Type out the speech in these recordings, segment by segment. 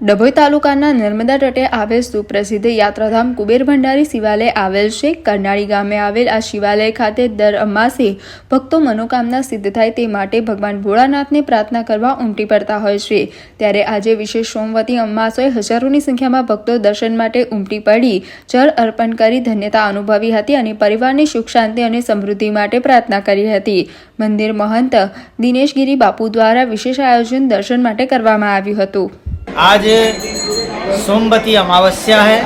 ડભોઈ તાલુકાના નર્મદા તટે આવેલ સુપ્રસિદ્ધ યાત્રાધામ કુબેર ભંડારી શિવાલય આવેલ છે. કરનાળી ગામે આવેલ આ શિવાલય ખાતે દર અમાસે ભક્તો મનોકામના સિદ્ધ થાય તે માટે ભગવાન ભોળાનાથને પ્રાર્થના કરવા ઉમટી પડતા હોય છે. ત્યારે આજે વિશેષ સોમવતી અમાસોએ હજારોની સંખ્યામાં ભક્તો દર્શન માટે ઉમટી પડી. જળ અર્પણ કરી ધન્યતા અનુભવી હતી અને પરિવારની સુખ, શાંતિ અને સમૃદ્ધિ માટે પ્રાર્થના કરી હતી. મંદિર મહંત દિનેશગીરી બાપુ દ્વારા વિશેષ આયોજન દર્શન માટે કરવામાં આવ્યું હતું. आज सोमवती अमावस्या है।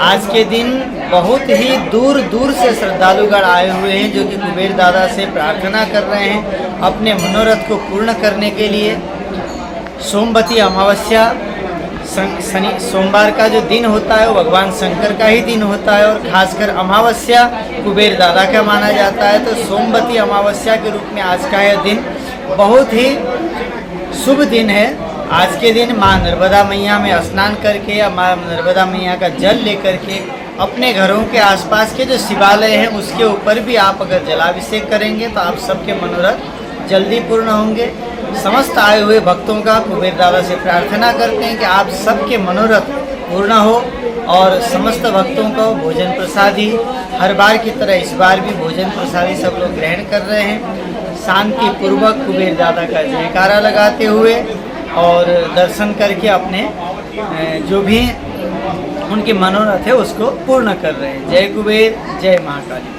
आज के दिन बहुत ही दूर दूर से श्रद्धालुगण आए हुए हैं, जो कि कुबेर दादा से प्रार्थना कर रहे हैं अपने मनोरथ को पूर्ण करने के लिए। सोमवती अमावस्या शनि, सोमवार का जो दिन होता है, वो भगवान शंकर का ही दिन होता है, और खासकर अमावस्या कुबेर दादा का माना जाता है। तो सोमवती अमावस्या के रूप में आज का यह दिन बहुत ही शुभ दिन है। आज के दिन माँ नर्मदा मैया में स्नान करके माँ नर्मदा मैया का जल लेकर के अपने घरों के आसपास के जो शिवालय हैं, उसके ऊपर भी आप अगर जलाभिषेक करेंगे तो आप सबके मनोरथ जल्दी पूर्ण होंगे। समस्त आए हुए भक्तों का कुबेर दादा से प्रार्थना करते हैं कि आप सबके मनोरथ पूर्ण हो और समस्त भक्तों को भोजन प्रसादी, हर बार की तरह इस बार भी भोजन प्रसादी सब लोग ग्रहण कर रहे हैं। शांति पूर्वक कुबेर दादा का जयकारा लगाते हुए और दर्शन करके अपने जो भी उनके मनोरथ है उसको पूर्ण कर रहे हैं। जय कुबेर, जय महाकाली।